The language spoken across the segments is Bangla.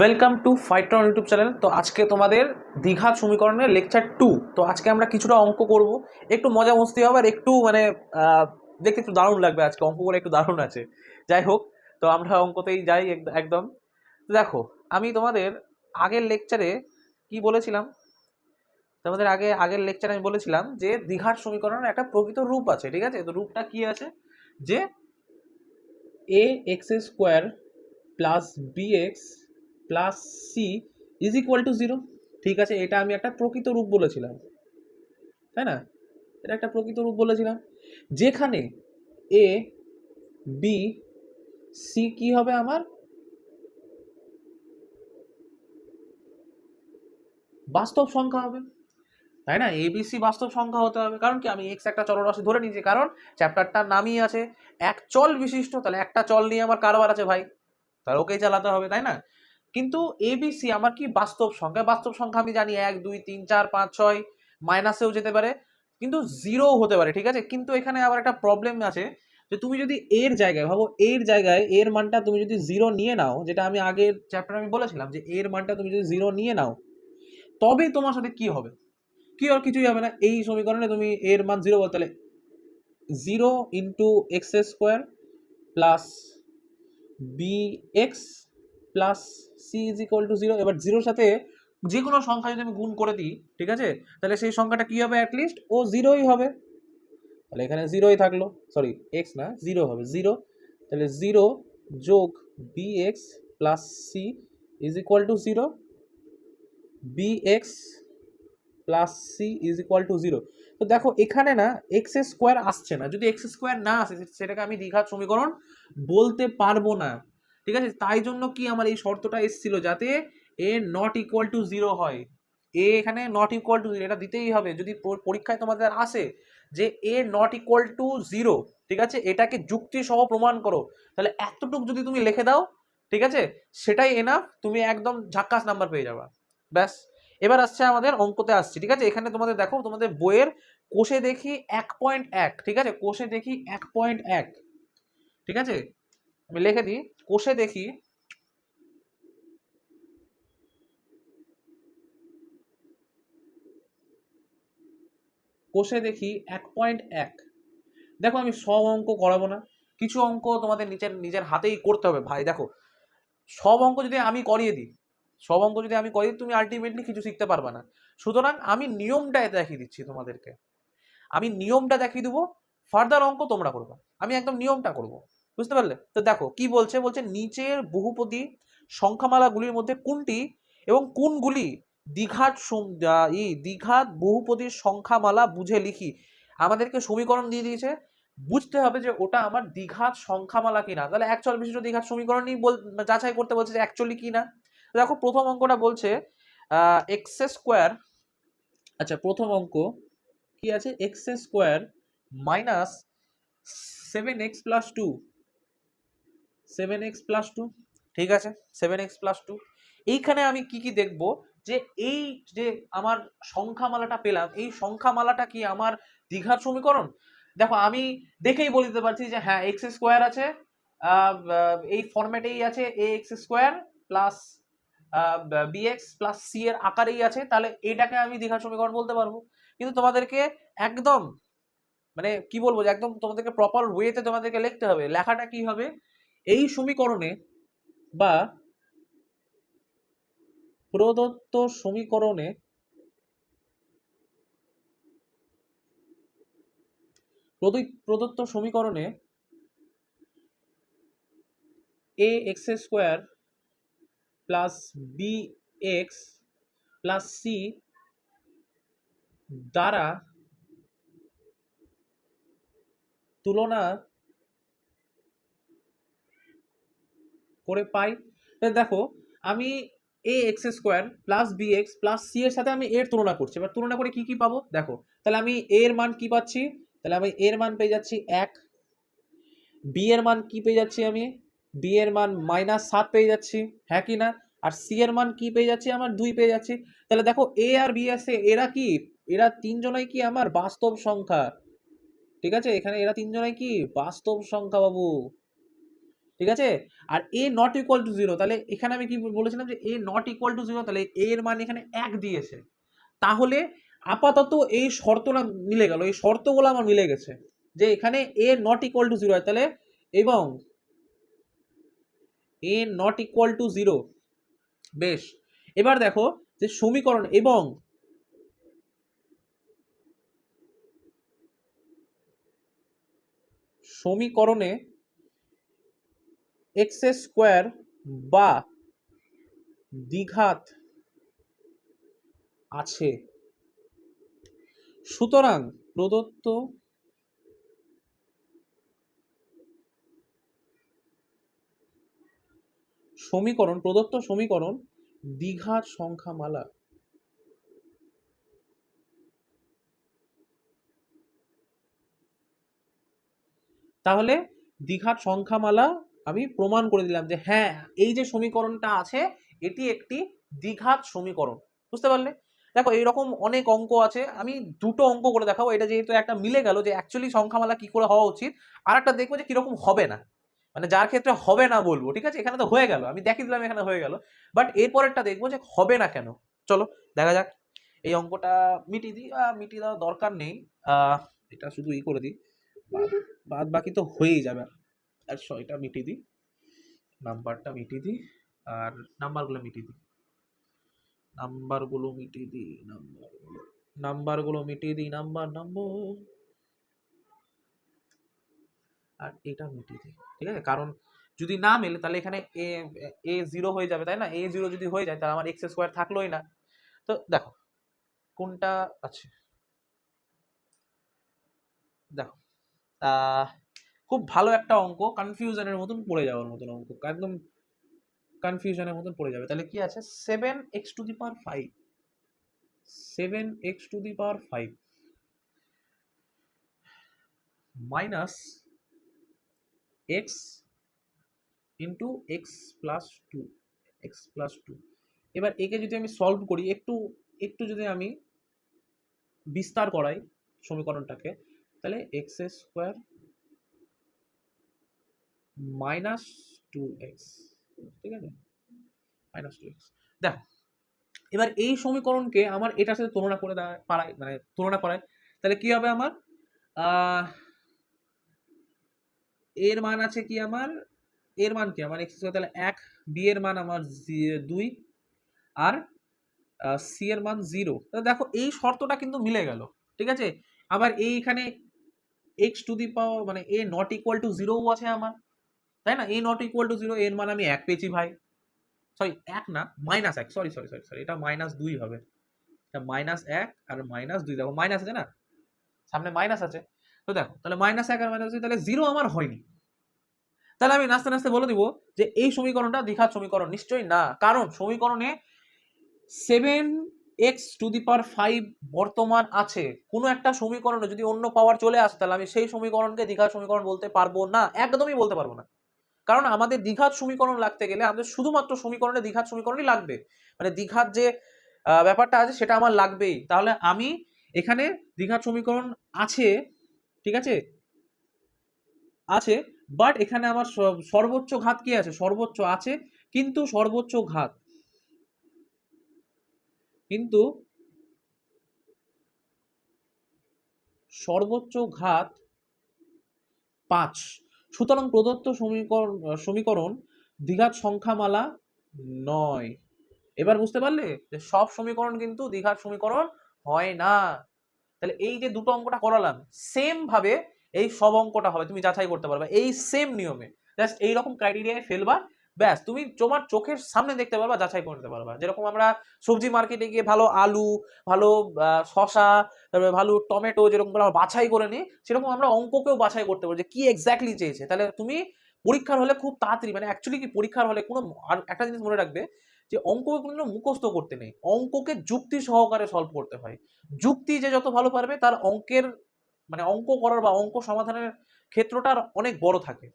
Welcome to Fightron YouTube channel তো আজকে তোমাদের দীঘার সমীকরণের লেকচার টু তো আজকে আমরা কিছুটা অঙ্ক করব। একটু মজা মস্তি হবে আর একটু মানে দেখতে একটু দারুণ লাগবে আজকে। অঙ্ক করে একটু দারুণ আছে। যাই হোক, তো আমরা অঙ্কতেই যাই এক- একদম। দেখো, আমি তোমাদের আগের লেকচারে কি বলেছিলাম? তোমাদের আগে, আগের লেকচারে আমি বলেছিলাম যে দীঘার সমীকরণের একটা প্রকৃত রূপ আছে, ঠিক আছে? তো রূপটা কি আছে? যে a x square plus b x plus c is equal to zero ঠিক আছে, এটা আমি একটা প্রকৃত রূপ বলেছিলাম। তাই না? এটা একটা প্রকৃত রূপ বলেছিলাম। যেখানে এ বি সি কি হবে আমার? বাস্তব সংখ্যা হবে। তাই না? এবিসি বাস্তব সংখ্যা হতে হবে। কারণ কি? আমি এক্স একটা চলরাশি ধরে নিয়েছি। কারণ চ্যাপ্টারটার নামই আছে এক চল বিশিষ্ট। তাহলে একটা চল নিয়ে আমার কারবার আছে ভাই। তাহলে ওকেই চালাতে হবে, তাই না? কিন্তু এবিসি আমার কি বাস্তব সংখ্যা? বাস্তব সংখ্যা আমি জানি এক, দুই, তিন, চার, পাঁচ, ছয়। মাইনাসেও যেতে পারে। কিন্তু জিরো হতে পারে, ঠিক আছে? কিন্তু এখানে আবার একটা প্রবলেম আছে যে তুমি যদি এর জায়গায়, ভাবো এর জায়গায় এর মানটা তুমি যদি জিরো নিয়ে নাও, যেটা আমি আগের চ্যাপ্টারে আমি বলেছিলাম যে এর মানটা তুমি যদি জিরো নিয়ে নাও তবে তোমার সাথে কি হবে? কি আর কিছুই হবে না? এই সমীকরণে তুমি এর মান জিরো বলতে zero into x square plus b x plus c is equal to zero এবার জিরোর সাথে যে কোনো সংখ্যা যদি আমি গুণ করে দিই, ঠিক আছে? তাহলে সেই সংখ্যাটা কী হবে অ্যাটলিস্ট ও জিরোই হবে। তাহলে এখানে জিরোই থাকল। সরি এক্স না জিরো হবে জিরো তাহলে জিরো যোগ b x plus c is equal to zero b x plus c is equal to zero তো দেখো, এখানে না এক্স স্কোয়ার আসছে না। যদি এক্স স্কোয়ার না আসে সেটাকে আমি দীঘার সমীকরণ বলতে পারব না। ঠিক আছে? তাই জন্য কি আমার এই শর্তটা এসেছিল যাতে a not equal to zero হয়। এ এখানে নট ইকুয়াল টু জিরো এটা দিতেই হবে। যদি পরীক্ষায় তোমাদের আসে যে a not equal to zero ঠিক আছে? এটাকে যুক্তি সহ প্রমাণ করো। তাহলে এতটুকু যদি তুমি লিখে দাও, ঠিক আছে? সেটাই এনাফ তুমি একদম ঝাক্কাস নাম্বার পেয়ে যাবা। ব্যাস। এবার আসছে আমাদের অঙ্কতে আসছে, ঠিক আছে? এখানে তোমাদের দেখো, তোমাদের বইয়ের কোষে দেখি এক পয়েন্ট এক, ঠিক আছে? কোষে দেখি এক পয়েন্ট এক, ঠিক আছে? আমি লিখে দিই, কোষে দেখি কোষে দেখি এক পয়েন্ট এক। দেখো, আমি সব অঙ্ক করাবো না, কিছু অঙ্ক তোমাদের নিজের নিজের হাতেই করতে হবে ভাই, দেখো। সব অঙ্ক যদি আমি করিয়ে দিই সব অঙ্ক যদি আমি দিই তুমি আলটিমেটলি কিছু শিখতে পারবে না। সুতরাং আমি নিয়মটা দেখিয়ে দিচ্ছি তোমাদেরকে। আমি নিয়মটা দেখিয়ে দেবো ফার্দার অঙ্ক তোমরা করবে। আমি একদম নিয়মটা করব। বুঝতে পারলে? তো দেখো, কি বলছে? বলছে নিচের বহুপদী সংখ্যামালাগুলির মধ্যে কোনটি এবং কোনগুলি দ্বিঘাত ই, দ্বিঘাত বহুপদীর সংখ্যামালা বুঝে লিখি। আমাদেরকে সমীকরণ দিয়ে দিয়েছে। বুঝতে হবে যে ওটা আমার দ্বিঘাত সংখ্যামালা কিনা। তাহলে একচল বিশিষ্ট দ্বিঘাত সমীকরণই বল যাচাই করতে বলছে যে অ্যাকচুয়ালি কি না দেখো প্রথম অঙ্কটা বলছে এক্স স্কোয়ার আচ্ছা প্রথম অঙ্ক কি আছে? X square minus seven x plus two seven x plus two ঠিক আছে? সেভেন এক্স প্লাস টু এইখানে আমি কি কি দেখব? যে এই যে আমার সংখ্যামালাটা পেলাম, এই সংখ্যামালাটা কি আমার দীঘার সমীকরণ? দেখো আমি দেখেই বলে দিতে পারছি যে হ্যাঁ এক্স স্কোয়ার আছে এই ফরম্যাটেই আছে a x square plus b x plus c এর আকারেই আছে, তাহলে এটাকে আমি দ্বিঘাত সমীকরণ বলতে পারব। কিন্তু তোমাদেরকে একদম মানে কি বলব যে একদম তোমাদেরকে প্রপার ওয়েতে তোমাদেরকে লিখতে হবে, লেখাটা কি হবে? এই সমীকরণে বা প্রদত্ত সমীকরণে প্রদত্ত সমীকরণে a x square plus b x plus c দ্বারা তুলনা করে পাই। দেখো, আমি a x square plus b x plus c এর সাথে আমি এর তুলনা করছি। এবার তুলনা করে কি কি পাবো? দেখো, তাহলে আমি এর মান কি পাচ্ছি? তাহলে আমি এর মান পেয়ে যাচ্ছি এক। বি এর মান কি পেয়ে যাচ্ছি আমি? বি এর মান মাইনাস সাত পেয়ে যাচ্ছি হ্যাঁ কি না? আর সি এর মান কি পেয়ে যাচ্ছি? আমার দুই পেয়ে যাচ্ছি। তাহলে দেখো এ আর বি আছে, এরা কি? এরা তিনজনাই কি আমার বাস্তব সংখ্যা? ঠিক আছে? এখানে এরা তিনজনাই কি? বাস্তব সংখ্যা বাবু। ঠিক আছে? আর a not equal to zero তাহলে এখানে আমি কি বলেছিলাম যে a not equal to zero তাহলে এ এর মান এখানে এক দিয়েছে। তাহলে আপাতত এই শর্তটা মিলে গেল, এই শর্তগুলো আমার মিলে গেছে যে এখানে a not equal to zero তাহলে এবং a not equal to zero বেশ। এবার দেখো যে সমীকরণ এবং সমীকরণে এক্স স্কোয়ার বা দ্বিঘাত আছে। সুতরাং প্রদত্ত সমীকরণ, প্রদত্ত সমীকরণ দ্বিঘাত সংখ্যামালা। তাহলে দ্বিঘাত সংখ্যামালা আমি প্রমাণ করে দিলাম যে হ্যাঁ এই যে সমীকরণটা আছে, এটি একটি দ্বিঘাত সমীকরণ। বুঝতে পারলে? দেখো, এইরকম অনেক অঙ্ক আছে। আমি দুটো অঙ্ক করে দেখাবো। এটা যেহেতু একটা মিলে গেল যে অ্যাকচুয়ালি সংখ্যামালা কি করে হওয়া উচিত আর একটা দেখব যে কীরকম হবে না। মানে যার ক্ষেত্রে হবে না বলব, ঠিক আছে? এখানে তো হয়ে গেল, আমি দেখিয়ে দিলাম এখানে হয়ে গেল। বাট এরপরেরটা দেখব যে হবে না কেন। চলো, দেখা যাক। এই অঙ্কটা মিটিয়ে দিই মিটিয়ে দেওয়ার দরকার নেই। এটা শুধু ই করে দিই। বাদ- বাকি তো হয়েই যাবে। আর এটা মিটিয়ে দিই। নাম্বারটা মিটিয়ে দিই। আর নাম্বারগুলো মিটিয়ে দিই। নাম্বারগুলো মিটিয়ে দিই, নাম্বারগুলো নাম্বারগুলো মিটিয়ে দিই, নাম্বার নাম্বার। আর এটা মিটিয়ে দিই, ঠিক আছে? কারণ যদি না মেলে, তাহলে এখানে এ এ জিরো হয়ে যাবে, তাই না? এ জিরো যদি হয়ে যায়, তাহলে আমার এক্স স্কোয়ার থাকলোই না। তো দেখো, কোনটা আছে? দেখো খুব ভালো একটা অঙ্ক কনফিউশনের মতন পড়ে যাওয়ার মতন অঙ্ক, একদম কনফিউশনের মতন পড়ে যাবে। তাহলে কি আছে? Seven x to the power five seven x to the power five minus x into x plus two x plus two এবার একে যদি আমি সলভ করি, একটু একটু যদি আমি বিস্তার করাই সমীকরণটাকে, তাহলে x square minus two x ঠিক আছে? মাইনাস টু এক্স দেখো, এবার এই সমীকরণকে আমার এটার সাথে তুলনা করে দেওয়া পারাই মানে তুলনা করায়, তাহলে কি হবে আমার? এর মান আছে কি আমার? এর মান কি? আমার এক্স তাহলে এক বি এর মান আমার দুই, আর সি এর মান জিরো দেখো, এই শর্তটা কিন্তু মিলে গেল, ঠিক আছে? আবার এইখানে এক্স টু দি পাওয়ার মানে এ নট ইকুয়াল টু জিরোও আছে আমার, তাই না? A not equal to zero এর মান আমি এক পেয়েছি ভাই। সরি এক না মাইনাস এক। সরি সরি সরি সরি এটা মাইনাস দুই হবে। এটা মাইনাস এক আর মাইনাস দুই, দেখো মাইনাস আছে না? সামনে মাইনাস আছে। তো দেখো, তাহলে মাইনাস এক আর মাইনাস দুই, তাহলে জিরো আমার হয়নি। তাহলে আমি নাস্তে নাস্তে বলে দিব যে এই সমীকরণটা দ্বিঘাত সমীকরণ, নিশ্চয়ই না। কারণ সমীকরণে seven x to the power five বর্তমান আছে। কোনো একটা সমীকরণে যদি অন্য পাওয়ার চলে আসে, তাহলে আমি সেই সমীকরণকে দ্বিঘাত সমীকরণ বলতে পারব না। একদমই বলতে পারব না। কারণ আমাদের দ্বিঘাত সমীকরণ লাগতে গেলে আমাদের শুধুমাত্র সমীকরণে দ্বিঘাত সমীকরণই লাগবে। মানে দ্বিঘাত যে ব্যাপারটা আছে, সেটা আমার লাগবেই। তাহলে আমি এখানে দ্বিঘাত সমীকরণ আছে ঠিক আছে? আছে বাট এখানে আমার সর্বোচ্চ ঘাত কি আছে? সর্বোচ্চ আছে, কিন্তু সর্বোচ্চ ঘাত। কিন্তু সর্বোচ্চ ঘাত পাঁচ। সুতরাং প্রদত্ত সমীকরণ সমীকরণ দ্বিঘাত সংখ্যামালা নয়। এবার বুঝতে পারলে যে সব সমীকরণ কিন্তু দ্বিঘাত সমীকরণ হয় না। তাহলে এই যে দুটো অঙ্কটা করালাম সেম ভাবে এই সব অঙ্কটা হবে, তুমি যাচাই করতে পারবে, এই সেম নিয়মে। জাস্ট এইরকম ক্রাইটেরিয়ায় ফেলবা, ব্যাস, তুমি তোমার চোখের সামনে দেখতে পারবা, যাচাই করতে পারবা। যেরকম আমরা সবজি মার্কেটে গিয়ে ভালো আলু, ভালো শসা, তারপরে ভালো টমেটো যেরকম আমরা বাছাই করে নিই, সেরকম আমরা অঙ্ককেও বাছাই করতে পারব যে কি এক্স্যাক্টলি চেয়েছে। তাহলে তুমি পরীক্ষার হলে খুব তাড়াতাড়ি মানে অ্যাকচুয়ালি কি পরীক্ষার হলে কোনো, আর একটা জিনিস মনে রাখবে যে অঙ্ককে কোনো মুখস্থ করতে নেই। অঙ্ককে যুক্তি সহকারে সলভ করতে হয়। যুক্তি যে যত ভালো পারবে, তার অঙ্কের মানে অঙ্ক করার বা অঙ্ক সমাধানের ক্ষেত্রটা অনেক বড় থাকে।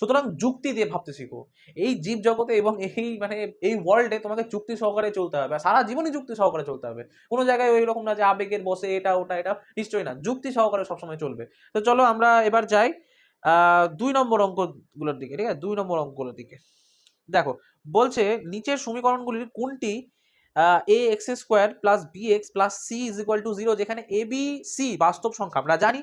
সুতরাং যুক্তি দিয়ে ভাবতে শিখো। এই জীব জগতে এবং এই মানে এই ওয়ার্ল্ডে তোমাকে যুক্তি সহকারে চলতে হবে। সারা জীবনই যুক্তি সহকারে চলতে হবে। কোনো জায়গায় ওই রকম না যে আবেগের বসে এটা, ওটা, এটা, নিশ্চয়ই না। যুক্তি সহকারে সবসময় চলবে। তো চলো আমরা এবার যাই দুই নম্বর অঙ্কগুলোর দিকে, ঠিক আছে? দুই নম্বর অঙ্কগুলোর দিকে। দেখো, বলছে নিচের সমীকরণগুলির কোনটি? A x square plus b x plus c is equal to zero যেখানে এ বি সি বাস্তব সংখ্যা। আমরা জানি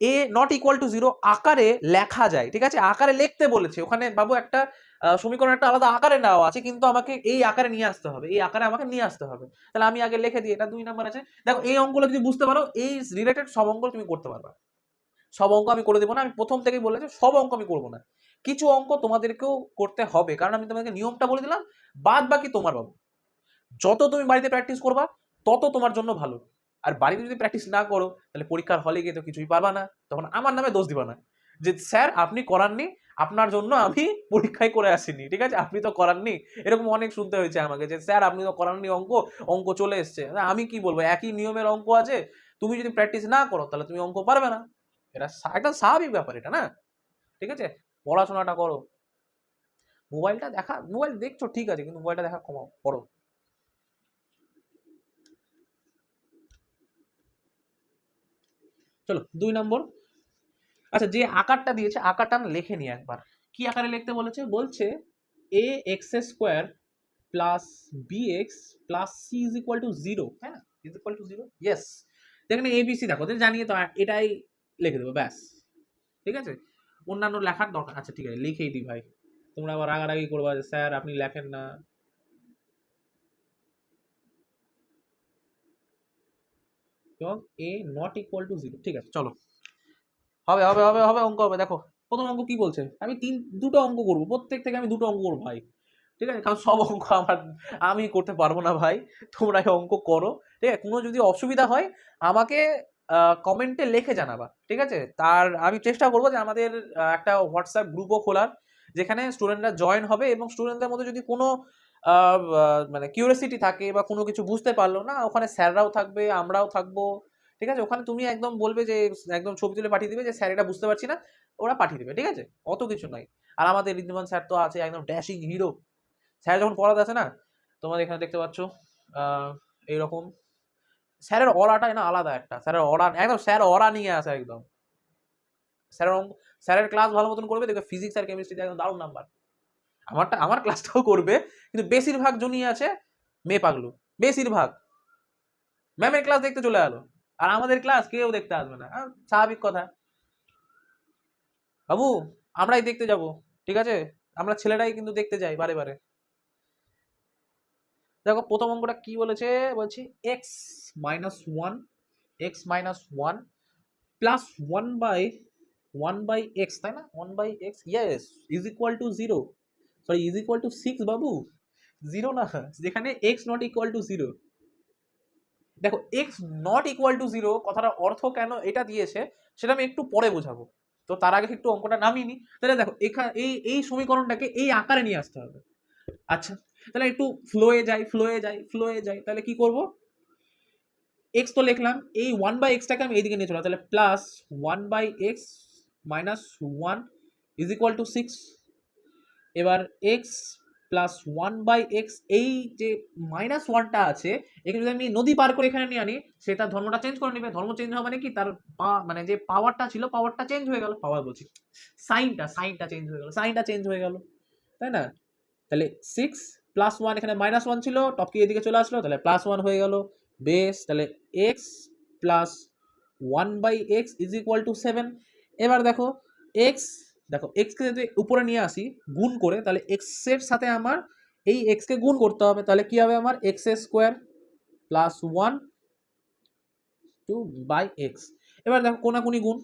a not equal to zero আকারে লেখা যায়, ঠিক আছে? আকারে লিখতে বলেছে। ওখানে বাবু একটা সমীকরণ একটা আলাদা আকারে নেওয়া আছে, কিন্তু আমাকে এই আকারে নিয়ে আসতে হবে, এই আকারে আমাকে নিয়ে আসতে হবে। তাহলে আমি আগে লিখে দিই, এটা দুই নাম্বার আছে। দেখো, এই অঙ্কগুলো যদি বুঝতে পারো এই রিলেটেড সব অঙ্ক তুমি করতে পারবে। সব অঙ্ক আমি করে দেবো না, আমি প্রথম থেকেই বলেছি, সব অঙ্ক আমি করব না। কিছু অঙ্ক তোমাদেরকেও করতে হবে। কারণ আমি তোমাকে নিয়মটা বলে দিলাম বাদ বাকি তোমার বাবু। যত তুমি বাড়িতে প্র্যাকটিস করবা, তত তোমার জন্য ভালো। আর বাড়িতে যদি প্র্যাকটিস না করো, তাহলে পরীক্ষার হলে গিয়ে তো কিছুই পারবা না। তখন আমার নামে দোষ দিবা না। যে স্যার, আপনি করাননি, আপনার জন্য আমি পরীক্ষায় করে আসিনি, ঠিক আছে? আপনি তো করাননি। এরকম অনেক শুনতে হয়েছে আমাকে যে, স্যার, আপনি তো করাননি অঙ্ক অঙ্ক চলে এসছে। আমি কি বলব? একই নিয়মের অঙ্ক আছে। তুমি যদি প্র্যাকটিস না করো, তাহলে তুমি অঙ্ক পারবে না। এটা একটা স্বাভাবিক ব্যাপার এটা, না? ঠিক আছে? পড়াশোনাটা করো। মোবাইলটা দেখা, মোবাইল দেখছ, ঠিক আছে, কিন্তু মোবাইলটা দেখা কমাও, পড়ো। চলো, দুই নম্বর। আচ্ছা যে আকারটা দিয়েছে, আকারটা আমি লিখে নিই একবার। কি আকারে লিখতে বলেছে? বলছে a x square plus b x plus c is equal to zero না is equal to zero yes যেখানে এবিসি দেখো জানিয়ে তো এটাই লিখে দেবো, ব্যাস। ঠিক আছে? অন্যান্য লেখার দরকার। আচ্ছা ঠিক আছে, লিখেই দিই ভাই। তোমরা আবার রাগারাগি করবা যে, স্যার, আপনি লেখেন না। এবং a not equal to zero ঠিক আছে, চলো। হবে হবে হবে হবে অঙ্ক হবে। দেখো, প্রথম অঙ্ক কি বলছে? আমি তিন, দুটো অঙ্ক করব। প্রত্যেক থেকে আমি দুটো অঙ্ক করব ভাই। ঠিক আছে, কারণ সব অঙ্ক আমার, আমি করতে পারব না ভাই। তোমরা অঙ্ক করো। ঠিক আছে, কোনো যদি অসুবিধা হয়, আমাকে কমেন্টে লিখে জানাবা, ঠিক আছে? তার, আমি চেষ্টা করব যে আমাদের একটা হোয়াটসঅ্যাপ গ্রুপও খোলার, যেখানে স্টুডেন্টরা জয়েন হবে এবং স্টুডেন্টদের মধ্যে যদি কোনো মানে কিউরিয়াসিটি থাকে বা কোনো কিছু বুঝতে পারল না, ওখানে স্যাররাও থাকবে, আমরাও থাকব, ঠিক আছে? ওখানে তুমি একদম বলবে যে, একদম ছবি তুলে পাঠিয়ে দিবে যে, স্যার, এটা বুঝতে পারছি না। ওরা পাঠিয়ে দেবে, ঠিক আছে? অত কিছু নয় আর আমাদের ঋদ্ধিমান স্যার তো আছে, একদম ড্যাশিং হিরো স্যার যখন পড়াতে আছে না, তোমাদের এখানে দেখতে পাচ্ছ এইরকম। স্যারের অরাটাই না আলাদা একটা, স্যারের অরা একদম স্যার অরা নিয়ে আসে একদম। স্যারের অঙ্ক, স্যারের ক্লাস ভালো মতন করবে, দেখবে ফিজিক্স আর কেমিস্ট্রিতে একদম দারুণ নাম্বার আমারটা, আমার ক্লাসটাও করবে, কিন্তু বেশিরভাগ জনই আছে মেয়ে পাগলু, বেশিরভাগ। ম্যামের ক্লাস দেখতে চলে গেলো আর আমাদের ক্লাস কেউ দেখতে আসবে না স্বাভাবিক কথা। বাবু, আমরাই দেখতে যাব, ঠিক আছে? আমরা ছেলেরাই কিন্তু দেখতে যাই বারে বারে। দেখো প্রথম অঙ্কটা কি বলেছে? বলছি x minus one x minus one plus one by one by x তাই না? One by x yes is equal to zero sorry is equal to six Babu? Zero না, যেখানে x not equal to zero দেখো x not equal to zero কথাটা অর্থ কেন এটা দিয়েছে, সেটা আমি একটু পরে বোঝাবো। তো তার আগে একটু অঙ্কটা নামিয়ে নিই তাহলে দেখো এখানে এই এই সমীকরণটাকে এই আকারে নিয়ে আসতে হবে। আচ্ছা তাহলে একটু ফ্লোয়ে যাই ফ্লোয়ে যাই ফ্লোয়ে যাই, তাহলে কি করব? এক্স তো লিখলাম, এই ওয়ান বাই এক্সটাকে আমি এইদিকে নিয়ে চলাম তাহলে plus one by x minus one is equal to six এবার x plus one by x এই যে মাইনাস ওয়ানটা আছে এখানে যদি আমি নদী পার করে এখানে নিয়ে আনি, সেটা ধর্মটা চেঞ্জ করে নেবে। ধর্ম চেঞ্জ হওয়া মানে কি? তার মানে যে পাওয়ারটা ছিল পাওয়ারটা চেঞ্জ হয়ে গেল। পাওয়ার বলছি। সাইনটা সাইনটা চেঞ্জ হয়ে গেল সাইনটা চেঞ্জ হয়ে গেল। তাই না? তাহলে সিক্স প্লাস ওয়ান এখানে মাইনাস ওয়ান ছিল টপকি এদিকে চলে আসলো, তাহলে প্লাস ওয়ান হয়ে গেল। বেস তাহলে x plus one by x is equal to seven এবার দেখো এক্স দেখো এক্সকে যদি উপরে নিয়ে আসি, গুণ করে, তাহলে এক্সের সাথে আমার এই এক্সকে গুণ করতে হবে। তাহলে কি হবে আমার? X square plus one two by x এবার দেখো, কোনাকুনি গুণ।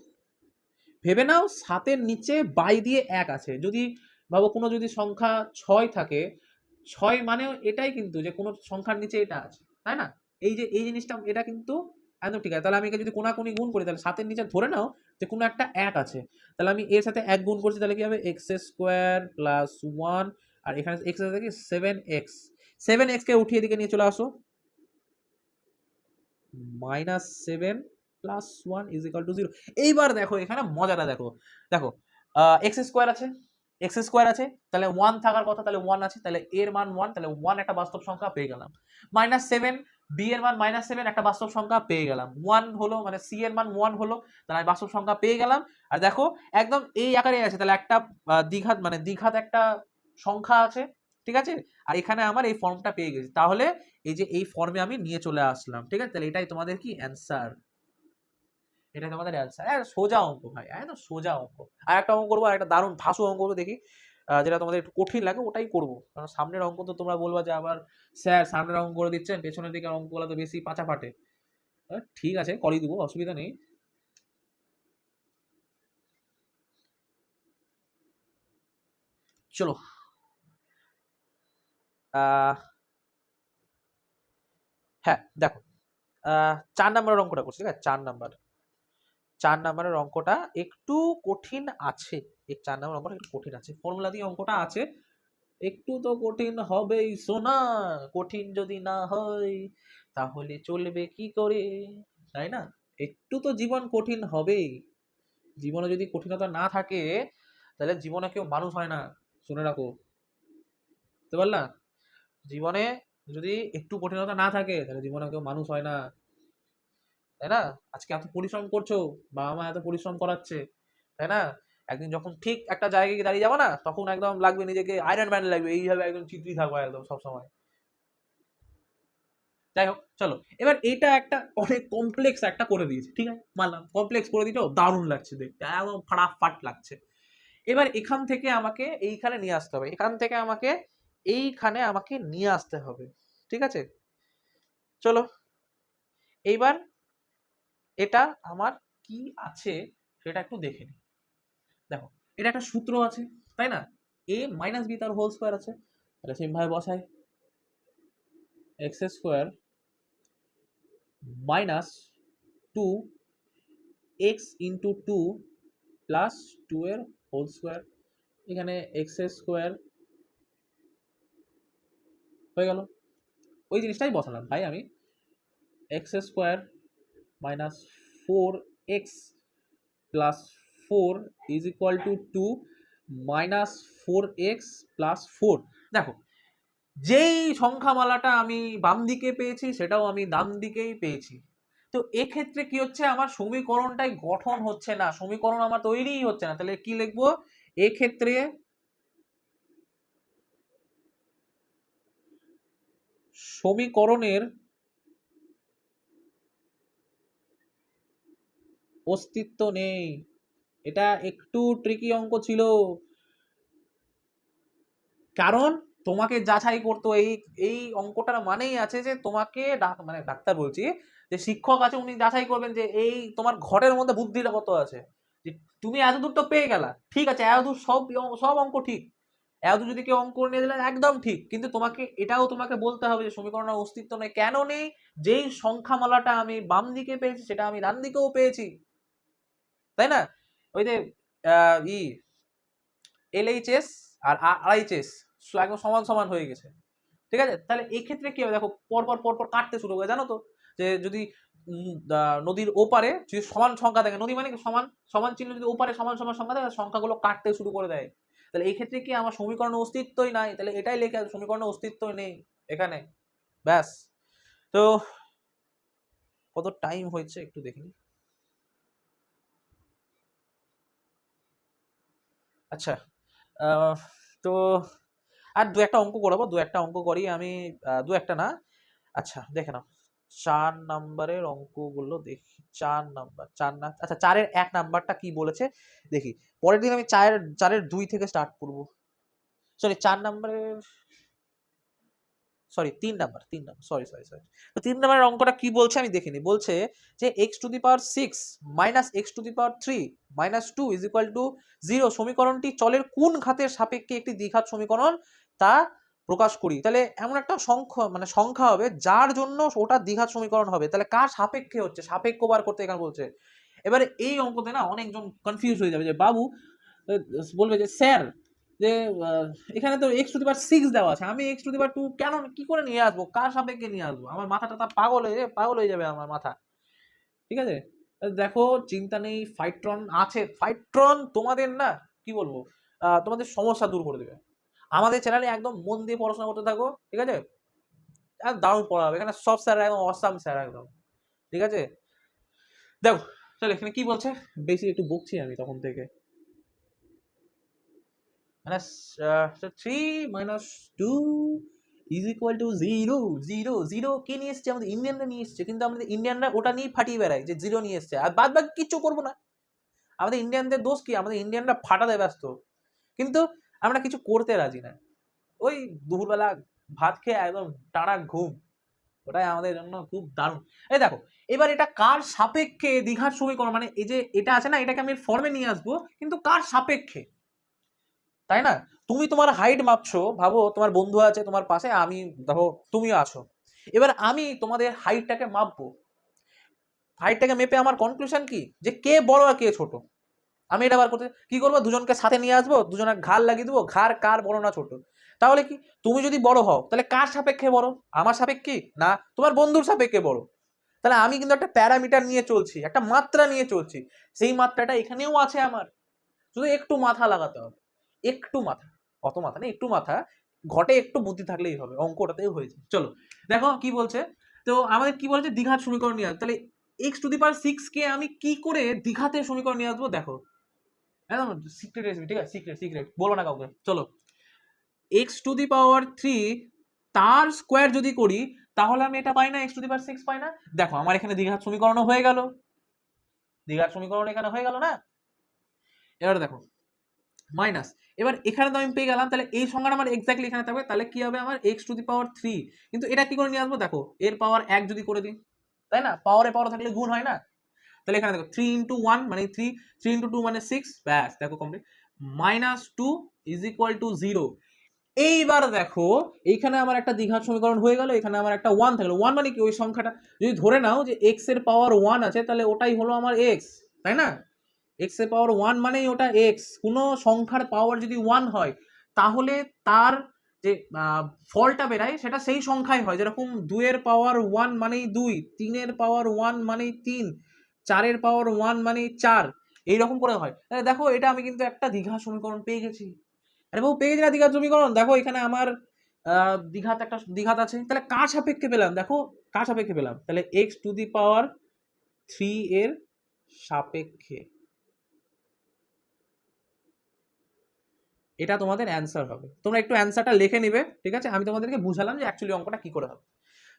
ভেবে নাও, সাতের নিচে বাই দিয়ে এক আছে। যদি, ভাবো কোনো যদি সংখ্যা ছয় থাকে ছয় মানেও এটাই কিন্তু যে কোনো সংখ্যার নিচে এটা আছে, তাই না? এই যে, এই জিনিসটা এটা কিন্তু একদম ঠিক আছে। তাহলে আমি একে যদি কোনাকুনি গুণ করি, তাহলে সাতের নিচে ধরে নাও যে কোনো একটা এক আছে। তাহলে আমি এর সাথে এক গুণ করছি, তাহলে কি হবে? এক্স স্কোয়ার প্লাস ওয়ান আর এখানে এক্স আছে কি সেভেন এক্স সেভেন এক্সকে উঠিয়ে দিকে নিয়ে চলে আসো। Minus seven plus one is equal to zero এইবার দেখো, এখানে মজাটা দেখো। দেখো এক্স স্কোয়ার আছে এক্স স্কোয়ার আছে তাহলে ওয়ান থাকার কথা তাহলে ওয়ান আছে তাহলে এর মান ওয়ান তাহলে ওয়ান একটা বাস্তব সংখ্যা পেয়ে গেলাম। মাইনাস সেভেন বি এর মান মাইনাস সেভেন একটা বাস্তব সংখ্যা পেয়ে গেলাম। ওয়ান হলো মানে সি এর মান ওয়ান হলো তাহলে আমি বাস্তব সংখ্যা পেয়ে গেলাম। আর দেখো একদম এই আকারে আছে তাহলে একটা আহ, দ্বিঘাত মানে দ্বিঘাত একটা সংখ্যা আছে ঠিক আছে? আর এখানে আমার এই ফর্মটা পেয়ে গেছি। তাহলে এই যে এই ফর্মে আমি নিয়ে চলে আসলাম ঠিক আছে? তাহলে এটাই তোমাদের কি অ্যান্সার এটাই তোমাদের অ্যান্সার হ্যাঁ সোজা অঙ্ক ভাই একদম সোজা অঙ্ক। আর একটা অঙ্ক করব, আর একটা দারুণ ধাসু অঙ্ক করব দেখি যেটা তোমাদের একটু কঠিন লাগে, ওটাই করব। কারণ সামনের অঙ্ক তো তোমরা বলবা যে আবার স্যার সামনের অঙ্ক করে দিচ্ছেন, পেছনের দিকের অঙ্কগুলো তো বেশি পাচা ফাটে ঠিক আছে, করিয়ে দেবো, অসুবিধা নেই। চলো। হ্যাঁ দেখো চার নাম্বারের অঙ্কটা করছি, ঠিক আছে? চার নাম্বার। চার নাম্বারের অঙ্কটা একটু কঠিন আছে। এই চার নাম্বার অঙ্কটা একটু কঠিন আছে। ফর্মুলা দিয়ে অঙ্কটা আছে। একটু তো কঠিন হবেই সোনা, কঠিন যদি না হয় তাহলে চলবে কি করে? তাই না? একটু তো জীবন কঠিন হবেই। জীবনে যদি কঠিনতা না থাকে, তাহলে জীবনে কেউ মানুষ হয় না। শুনে রাখো। বুঝতে পারলা? জীবনে যদি একটু কঠিনতা না থাকে, তাহলে জীবনে কেউ মানুষ হয় না। তাই না? আজকে এত পরিশ্রম করছ, বাবা মা এত পরিশ্রম করাচ্ছে, তাই না? একদিন যখন ঠিক একটা জায়গায় গিয়ে দাঁড়িয়ে যাব না, তখন একদম লাগবে নিজেকে আয়রন ম্যান লাগবে, এইভাবে একদম চিত্রি থাকব একদম সবসময়। যাই হোক, চলো। এবার এটা একটা অনেক কমপ্লেক্স একটা করে দিয়েছে, ঠিক আছে? মানলাম কমপ্লেক্স করে দিয়েছে দারুণ লাগছে দেখতে, একদম ফাটাফাট লাগছে। এবার এখান থেকে আমাকে এইখানে নিয়ে আসতে হবে, এখান থেকে আমাকে এইখানে আমাকে নিয়ে আসতে হবে, ঠিক আছে? চলো। এইবার এটা আমার কি আছে সেটা একটু দেখে নিই। দেখো, এটা একটা সূত্র আছে, তাই না? এ মাইনাস বি তার হোল স্কোয়ার আছে। তাহলে সেমভাবে বসাই x square minus two x into two plus two এর হোল স্কোয়ার এখানে এক্স স্কোয়ার হয়ে গেল। ওই জিনিসটাই বসালাম। ভাই, আমি x square minus four x plus four is equal to two minus four x plus four. দেখো, যেই সংখ্যামালাটা আমি বাম দিকে পেয়েছি, সেটাও আমি ডান দিকেই পেয়েছি। তো এক্ষেত্রে কি হচ্ছে, আমার সমীকরণটাই গঠন হচ্ছে না, সমীকরণ আমার তৈরিই হচ্ছে না। তাহলে কি লিখব? এক্ষেত্রে সমীকরণের অস্তিত্ব নেই। এটা একটু ট্রিকি অঙ্ক ছিল। কারণ তোমাকে যাচাই করতো এই এই অঙ্কটার মানেই আছে যে তোমাকে মানে ডাক্তার বলছি যে শিক্ষক আছে, উনি যাচাই করবেন যে এই তোমার ঘরের মধ্যে বুদ্ধিটা কত আছে। যে তুমি এত দূর তো পেয়ে গেলা। ঠিক আছে এত দূর সব সব অঙ্ক ঠিক। এত দূর যদি কেউ অঙ্ক নিয়ে দিলে একদম ঠিক। কিন্তু তোমাকে, এটাও তোমাকে বলতে হবে যে সমীকরণের অস্তিত্ব নেই। কেন নেই? যেই সংখ্যামালাটা আমি বাম দিকে পেয়েছি, সেটা আমি ডান দিকেও পেয়েছি। তাই না? ওই যে ই, এলএইচএস আর আরএইচএস একদম সমান সমান হয়ে গেছে। ঠিক আছে? তাহলে এই ক্ষেত্রে কি হবে? দেখো, পরপর পরপর কাটতে শুরু করে, জানো তো? যে যদি নদীর ওপারে যদি সমান সংখ্যা থাকে, নদী মানে সমান সমান চিহ্ন যদি ওপারে সমান সমান সংখ্যা থাকে সংখ্যাগুলো কাটতে শুরু করে দেয়। তাহলে এই ক্ষেত্রে কি? আমার সমীকরণের অস্তিত্বই নাই। তাহলে এটাই লেখা সমীকরণের অস্তিত্বই নেই এখানে। ব্যাস। তো, কত টাইম হয়েছে? একটু দেখি আচ্ছা তো আর দু একটা অঙ্ক করাবো, দু একটা অঙ্ক করি আমি দু একটা না? আচ্ছা দেখে নাও। চার নাম্বারের অঙ্কগুলো দেখি, চার নাম্বার, চার না আচ্ছা চারের এক নাম্বারটা কি বলেছে? দেখি, পরের দিন আমি চারের চারের দুই থেকে স্টার্ট করব। সরি চার নাম্বারের সরি তিন নাম্বার তিন নাম্বার সরি সরি সরি তো তিন নাম্বারের অঙ্কটা কি বলছে আমি দেখিনি বলছে যে x to the power six minus x to the power three minus two is equal to zero সমীকরণটি চলের কোন ঘাতের সাপেক্ষে একটি দ্বিঘাত সমীকরণ তা প্রকাশ করি। তাহলে এমন একটা সংখ্যা মানে সংখ্যা হবে যার জন্য ওটা দ্বিঘাত সমীকরণ হবে। তাহলে কার সাপেক্ষে হচ্ছে? সাপেক্ষ বার করতে এখানে বলছে। এবারে এই অঙ্কতে না অনেকজন কনফিউজ হয়ে যাবে যে বাবু বলবে যে স্যার যে এখানে তো এক্স টু দি সিক্স দেওয়া আছে। আমি এক্স টু দি টু কেন কি করে নিয়ে আসব? কার সাপেক্ষে নিয়ে আসব? আমার মাথাটা তা পাগল হয়ে পাগল হয়ে যাবে আমার মাথা। ঠিক আছে? দেখো, চিন্তা নেই, ফাইট্রন আছে। ফাইট্রন তোমাদের না, কি বলব তোমাদের সমস্যা দূর করে দেবে। আমাদের চ্যানেলে একদম মন দিয়ে পড়াশোনা করতে থাকো, ঠিক আছে? আর দারুণ পড়া হবে এখানে সব স্যার একদম অসাম স্যার একদম। ঠিক আছে? দেখো চলো এখানে কি বলছে? বেশি একটু বকছি আমি তখন থেকে। মানে three minus two is equal to zero zero zero কে নিয়ে এসছে? আমাদের ইন্ডিয়ানরা নিয়ে এসছে, কিন্তু আমাদের ইন্ডিয়ানরা ওটা নিয়ে ফাটিয়ে বেড়ায় যে জিরো নিয়ে এসছে। আর বাদ বাকি কিচ্ছু করব না। আমাদের ইন্ডিয়ানদের দোষ কি? আমাদের ইন্ডিয়ানরা ফাটাতে ব্যস্ত। কিন্তু আমরা কিছু করতে রাজি না। ওই দুপুরবেলা ভাত খেয়ে একদম টানা ঘুম। ওটাই আমাদের জন্য খুব দারুণ। এই দেখো, এবার এটা কার সাপেক্ষে দীঘার সমীকরণ? মানে এই যে এটা আছে না, এটাকে আমি ফর্মে নিয়ে আসব, কিন্তু কার সাপেক্ষে? তাই না? তুমি তোমার হাইট মাপছো, ভাবো তোমার বন্ধু আছে তোমার পাশে, আমি দেখো তুমিও আছো। এবার আমি তোমাদের হাইটটাকে মাপবো। হাইটটাকে মেপে আমার কনক্লুশন কি? যে কে বড় আর কে ছোট? আমি এটা বার করতে, কি করব? দুজনকে সাথে নিয়ে আসব, দুজনের ঘাড় লাগিয়ে দেবো, ঘাড় কার বড় না ছোট? তাহলে কি? তুমি যদি বড় হও, তাহলে কার সাপেক্ষে বড়? আমার সাপেক্ষে না, তোমার বন্ধুর সাপেক্ষে বড়। তাহলে আমি কিন্তু একটা প্যারামিটার নিয়ে চলছি, একটা মাত্রা নিয়ে চলছি। সেই মাত্রাটা এখানেও আছে আমার। শুধু একটু মাথা লাগাতে হবে। একটু মাথা, অত মাথা না, একটু মাথা, ঘটে একটু বুদ্ধি থাকলেই হবে অঙ্কটাতেও হয়েছে। চলো, দেখো কি বলছে। তো আমাদের কি বলছে? দীঘার সমীকরণ নিয়ে আসবে। তাহলে x to the power six কে আমি কি করে দীঘাতে সমীকরণ নিয়ে আসব? দেখো। একদম সিক্রেট রেসিপি ঠিক আছে? সিক্রেট সিক্রেট বলো না কাউকে। চলো। X to the power three তার স্কোয়ার যদি করি, তাহলে আমি এটা পাই না x to the power six পাই না? দেখো, আমার এখানে দীঘার সমীকরণও হয়ে গেল। দীঘার সমীকরণ এখানে হয়ে গেল না? এবার দেখো মাইনাস। এবার এখানে তো আমি পেয়ে গেলাম, তাহলে এই সংখ্যাটা আমার এক্স্যাক্টলি এখানে থাকবে, তাহলে কি হবে আমার x to the power three কিন্তু এটা কি করে নিয়ে আসব? দেখো, এর পাওয়ার এক যদি করে দিই, তাই না? পাওয়ারে পাওয়ার থাকলে গুণ হয় না? তাহলে এখানে দেখো থ্রি ইন্টু ওয়ান মানে থ্রি থ্রি ইন্টু টু মানে সিক্স ব্যাস, দেখো complete minus two is equal to zero এইবার দেখো, এইখানে আমার একটা দ্বিঘাত সমীকরণ হয়ে গেল, এখানে আমার একটা ওয়ান থাকল। ওয়ান মানে কি? ওই সংখ্যাটা, যদি ধরে নাও যে এক্সের পাওয়ার ওয়ান আছে, তাহলে ওটাই হলো আমার এক্স তাই না? এক্সের পাওয়ার ওয়ান মানেই ওটা এক্স কোনো সংখ্যার পাওয়ার যদি ওয়ান হয়, তাহলে তার যে ফলটা বেরায়, সেটা সেই সংখ্যায় হয়। যেরকম দুইয়ের পাওয়ার ওয়ান মানেই দুই, তিনের পাওয়ার ওয়ান মানেই তিন, চারের পাওয়ার ওয়ান মানেই চার, এইরকম করে হয়। দেখো, এটা আমি কিন্তু একটা দীঘা সমীকরণ পেয়ে গেছি। আরে বাবু, পেয়ে না দীঘার সমীকরণ? দেখো, এখানে আমার দীঘাত একটা দীঘাত আছে। তাহলে কার সাপেক্ষে পেলাম? দেখো, কার সাপেক্ষে পেলাম? তাহলে x to the power three এর সাপেক্ষে। এটা তোমাদের অ্যান্সার হবে। তোমরা একটু অ্যান্সারটা লিখে নিবে, ঠিক আছে? আমি তোমাদেরকে বুঝালাম যে অ্যাকচুয়ালি অঙ্কটা কি করে হবে।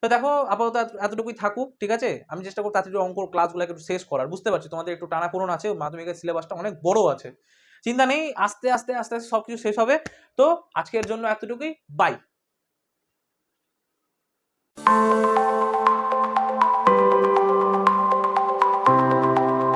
তো দেখো, আপাতত এতটুকুই থাকুক, ঠিক আছে? আমি চেষ্টা করব তাড়াতাড়ি অঙ্ক ক্লাসগুলোকে একটু শেষ করার। বুঝতে পারছি? তোমাদের একটু টানাপোড়ন আছে, মাধ্যমিকের সিলেবাসটা অনেক বড় আছে। চিন্তা নেই, আস্তে আস্তে আস্তে আস্তে সব কিছু শেষ হবে। তো আজকের জন্য এতটুকুই। বাই